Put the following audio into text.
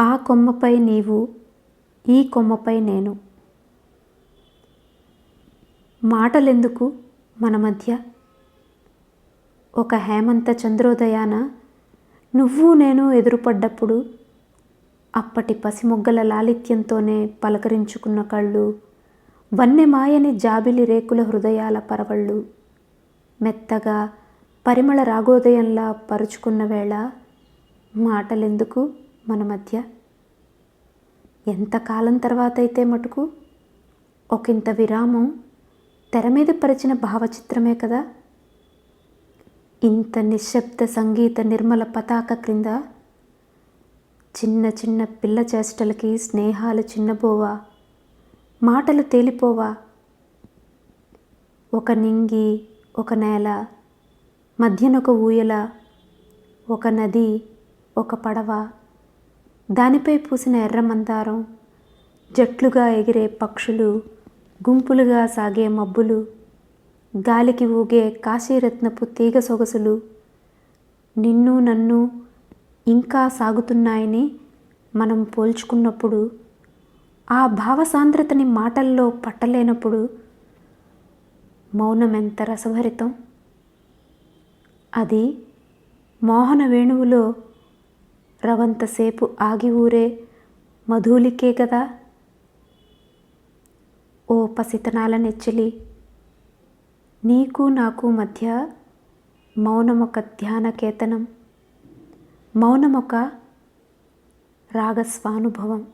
ఆ కొమ్మపై నీవు ఈ కొమ్మపై నేను. మాటలెందుకు మన మధ్య? ఒక హేమంత చంద్రోదయాన నువ్వు నేను ఎదురుపడ్డప్పుడు అప్పటి పసిమొగ్గల లాలిత్యంతోనే పలకరించుకున్న కళ్ళు వన్నెమాయని జాబిలి రేకుల హృదయాల పరవళ్ళు మెత్తగా పరిమళ రాగోదయంలా పరుచుకున్న వేళ మాటలెందుకు? మన మధ్య? ఎంతకాలం తర్వాత అయితే మటుకు? ఒకంత విరామం తెర మీద పరిచిన భావచిత్రమే కదా? ఇంత నిశ్శబ్ద సంగీత నిర్మల పతాక క్రింద చిన్న చిన్న పిల్ల చేష్టలకి స్నేహాలు చిన్నబోవా? మాటలు తేలిపోవా? ఒక నింగి ఒక నేల మధ్యనొక ఊయల ఒక నది ఒక పడవ. దానిపై పూసిన ఎర్రమందారం జట్లుగా ఎగిరే పక్షులు గుంపులుగా సాగే మబ్బులు గాలికి ఊగే కాశీరత్నపు తీగ సొగసులు నిన్ను నన్ను ఇంకా సాగుతున్నాయని మనం పోల్చుకున్నప్పుడు ఆ భావసాంద్రతని మాటల్లో పట్టలేనప్పుడు మౌనం ఎంత రసభరితం? అది మోహన వేణువులో రవంతసేపు ఆగి ఊరే మధులికే కదా ఓ పసితనాల నెచ్చలి నీకు నాకు మధ్య మౌనమొక ధ్యానకేతనం మౌనమొక రాగస్వానుభవం.